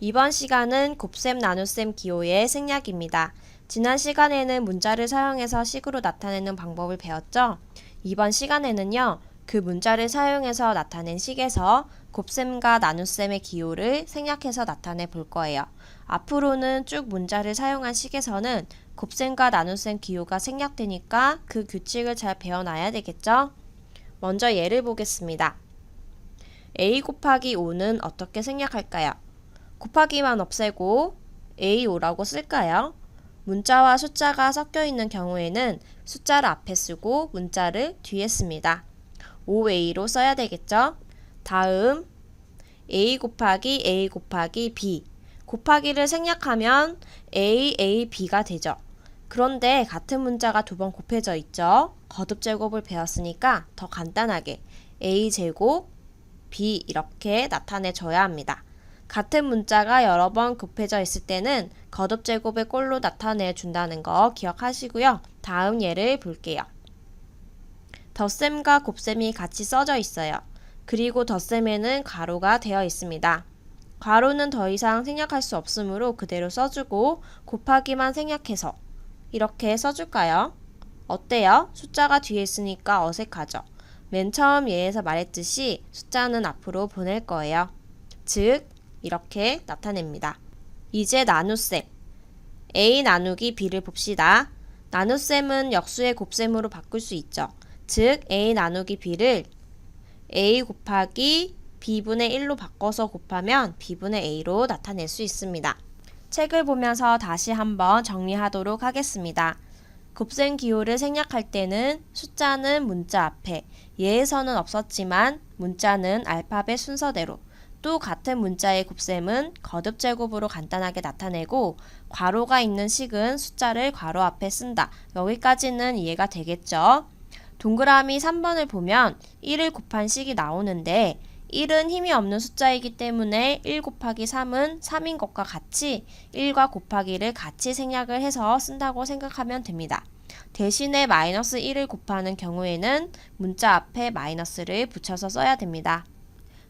이번 시간은 곱셈 나눗셈 기호의 생략입니다. 지난 시간에는 문자를 사용해서 식으로 나타내는 방법을 배웠죠? 이번 시간에는요, 그 문자를 사용해서 나타낸 식에서 곱셈과 나눗셈의 기호를 생략해서 나타내 볼 거예요. 앞으로는 쭉 문자를 사용한 식에서는 곱셈과 나눗셈 기호가 생략되니까 그 규칙을 잘 배워놔야 되겠죠? 먼저 예를 보겠습니다. a 곱하기 5는 어떻게 생략할까요? 곱하기만 없애고 A5라고 쓸까요? 문자와 숫자가 섞여 있는 경우에는 숫자를 앞에 쓰고 문자를 뒤에 씁니다. 5A로 써야 되겠죠? 다음 A 곱하기 A 곱하기 B 곱하기를 생략하면 A, A, B가 되죠. 그런데 같은 문자가 두 번 곱해져 있죠. 거듭 제곱을 배웠으니까 더 간단하게 A 제곱 B 이렇게 나타내줘야 합니다. 같은 문자가 여러 번 곱해져 있을 때는 거듭 제곱의 꼴로 나타내 준다는 거 기억하시고요. 다음 예를 볼게요. 덧셈과 곱셈이 같이 써져 있어요. 그리고 덧셈에는 가로가 되어 있습니다. 가로는 더 이상 생략할 수 없으므로 그대로 써주고 곱하기만 생략해서 이렇게 써줄까요? 어때요? 숫자가 뒤에 있으니까 어색하죠? 맨 처음 예에서 말했듯이 숫자는 앞으로 보낼 거예요. 즉, 이렇게 나타냅니다. 이제 나눗셈. A 나누기 B를 봅시다. 나눗셈은 역수의 곱셈으로 바꿀 수 있죠. 즉, A 나누기 B를 A 곱하기 B분의 1로 바꿔서 곱하면 B분의 A로 나타낼 수 있습니다. 책을 보면서 다시 한번 정리하도록 하겠습니다. 곱셈 기호를 생략할 때는 숫자는 문자 앞에, 예에서는 없었지만 문자는 알파벳 순서대로, 또 같은 문자의 곱셈은 거듭 제곱으로 간단하게 나타내고 괄호가 있는 식은 숫자를 괄호 앞에 쓴다. 여기까지는 이해가 되겠죠? 동그라미 3번을 보면 1을 곱한 식이 나오는데 1은 힘이 없는 숫자이기 때문에 1 곱하기 3은 3인 것과 같이 1과 곱하기를 같이 생략을 해서 쓴다고 생각하면 됩니다. 대신에 마이너스 1을 곱하는 경우에는 문자 앞에 마이너스를 붙여서 써야 됩니다.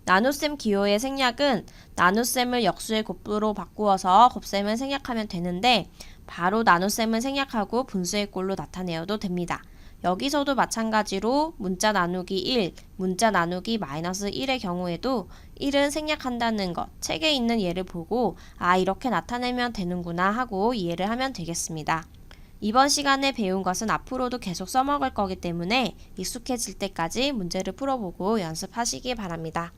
나눗셈 기호의 생략은 나눗셈을 역수의 곱으로 바꾸어서 곱셈을 생략하면 되는데 바로 나눗셈을 생략하고 분수의 꼴로 나타내어도 됩니다. 여기서도 마찬가지로 문자 나누기 1, 문자 나누기 마이너스 1의 경우에도 1은 생략한다는 것, 책에 있는 예를 보고 아 이렇게 나타내면 되는구나 하고 이해를 하면 되겠습니다. 이번 시간에 배운 것은 앞으로도 계속 써먹을 거기 때문에 익숙해질 때까지 문제를 풀어보고 연습하시기 바랍니다.